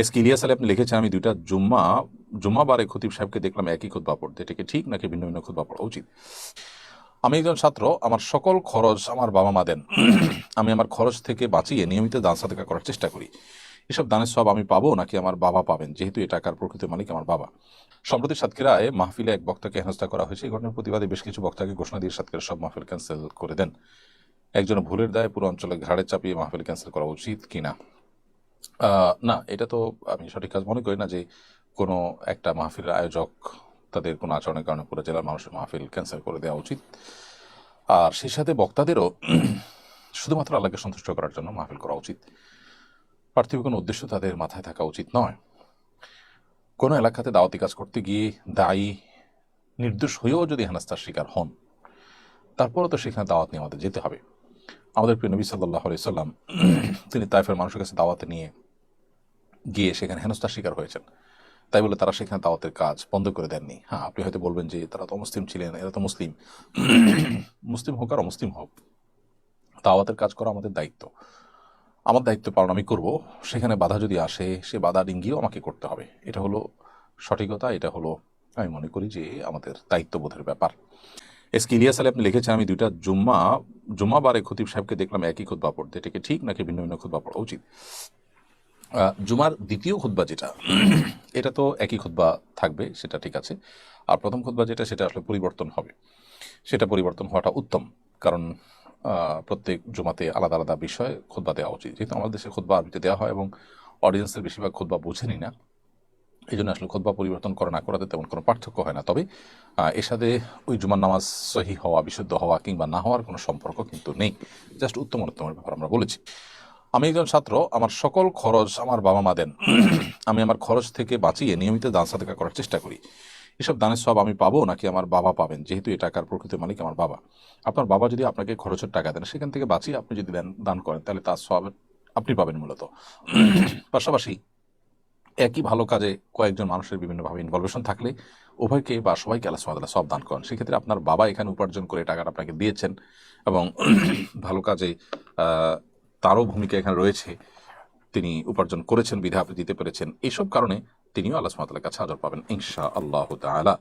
S K Ilias Ali আপনি লিখেছেন, আমি দুইটা জুম্মা জুম্মাবারে খতিব সাহেবকে দেখলাম একই খুতবা পড়তে। এটা কি ঠিক নাকি ভিন্ন ভিন্ন খুতবা পড়া উচিত? আমি একজন ছাত্র, আমার সকল খরচ আমার বাবা মা দেন। আমি আমার খরচ থেকে বাঁচিয়ে নিয়মিত দান সাদেকা করার চেষ্টা করি। এসব দানের সব আমি পাবো নাকি আমার বাবা পাবেন? যেহেতু এই টাকার প্রকৃত মালিক আমার বাবা। সম্প্রতি সাতক্ষীরায় মাহফিলে এক বক্তাকে হেনস্থা করা হয়েছে। এই ঘটনার প্রতিবাদে বেশ কিছু বক্তাকে ঘোষণা দিয়ে সাতক্ষীরা সব মাহফিল ক্যান্সেল করে দেন। একজন ভুলের দায়ে পুরো অঞ্চলে ঘাড়ে চাপিয়ে মাহফিল ক্যান্সেল করা উচিত কিনা? না, এটা তো আমি সঠিক কাজ মনে করি না যে কোনো একটা মাহফিলের আয়োজক তাদের কোনো আচরণের কারণে পুরো জেলার মানুষের মাহফিল ক্যান্সেল করে দেওয়া উচিত। আর সেই সাথে বক্তাদেরও শুধুমাত্র আল্লাহকে সন্তুষ্ট করার জন্য মাহফিল করা উচিত। পার্থিব কোনো উদ্দেশ্য তাদের মাথায় থাকা উচিত নয়। কোনো এলাকাতে দাওয়াতি কাজ করতে গিয়ে দায়ী, নির্দোষ হয়েও যদি হেনাস্তার শিকার হন তারপরে তো সেখানে দাওয়াত নিয়ে আমাদের যেতে হবে। আমাদের প্রিয় নবী সাল্লাহ সাল্লাম তিনি তাইফের মানুষের কাছে দাওয়াতে নিয়ে গিয়ে সেখানে হেনস্থার শিকার হয়েছেন। তাই বলে তারা সেখানে দাওয়াতের কাজ বন্ধ করে দেননি। হ্যাঁ আপনি হয়তো বলবেন যে তারা তো মুসলিম ছিলেন, এরা তো মুসলিম। মুসলিম হোক আর অমুসলিম হোক, দাওয়াতের কাজ করা আমাদের দায়িত্ব। আমার দায়িত্ব পালন আমি করব, সেখানে বাধা যদি আসে, সে বাধা ডিঙ্গিয়েও আমাকে করতে হবে। এটা হলো সঠিকতা, এটা হলো আমি মনে করি যে আমাদের দায়িত্ববোধের ব্যাপার। এস কে ইলিয়াস আলী আপনি লিখেছেন, আমি দুইটা জুম্মা জুম্মাবারে খতিব সাহেবকে দেখলাম একই খুতবা পড়তে। এটাকে ঠিক নাকি ভিন্ন ভিন্ন খুতবা পড়া উচিত? জুমার দ্বিতীয় খুতবা যেটা, এটা তো একই খুতবা থাকবে, সেটা ঠিক আছে। আর প্রথম খুতবা যেটা, সেটা আসলে পরিবর্তন হবে। সেটা পরিবর্তন হওয়াটা উত্তম, কারণ প্রত্যেক জুমাতে আলাদা আলাদা বিষয় খুতবা দেওয়া উচিত। যেহেতু আমাদের দেশে খুতবা আরবিতে দেওয়া হয় এবং অডিয়েন্সের বেশিরভাগ খুতবা বোঝেনি না। এই জন্য আসলে খুতবা পরিবর্তন করা না করাতে তেমন কোনো পার্থক্য হয় না। তবে এর সাথে ওই জুমার নামাজ সহি হওয়া, বিশুদ্ধ হওয়া কিংবা না হওয়ার কোনো সম্পর্ক কিন্তু নেই। জাস্ট উত্তম উত্তমের ব্যাপার আমরা বলেছি। আমি একজন ছাত্র, আমার সকল খরচ আমার বাবা মা দেন। আমি আমার খরচ থেকে বাঁচিয়ে নিয়মিত দান সাদেকা করার চেষ্টা করি। এসব দানের সব আমি পাবো নাকি আমার বাবা পাবেন? যেহেতু এই টাকার প্রকৃত মালিক আমার বাবা। আপনার বাবা যদি আপনাকে খরচের টাকা দেন, সেখান থেকে বাঁচিয়ে আপনি যদি দেন, দান করেন, তাহলে তার সব আপনি পাবেন মূলত। পাশাপাশি একই ভালো কাজে কয়েকজন মানুষের বিভিন্নভাবে ইনভলভেশন থাকলে উভয়কে বা সবাইকে আল্লাহ সুবহানাহু সব দান করেন। সেক্ষেত্রে আপনার বাবা এখানে উপার্জন করে টাকাটা আপনাকে দিয়েছেন এবং ভালো কাজে তারও ভূমিকা এখানে রয়েছে। তিনি উপার্জন করেছেন, বিধা দিতে পেরেছেন। এইসব কারণে তিনিও আল্লাহ সুবহানাহু কাছে হাজার পাবেন ইনশা আল্লাহ তাআলা।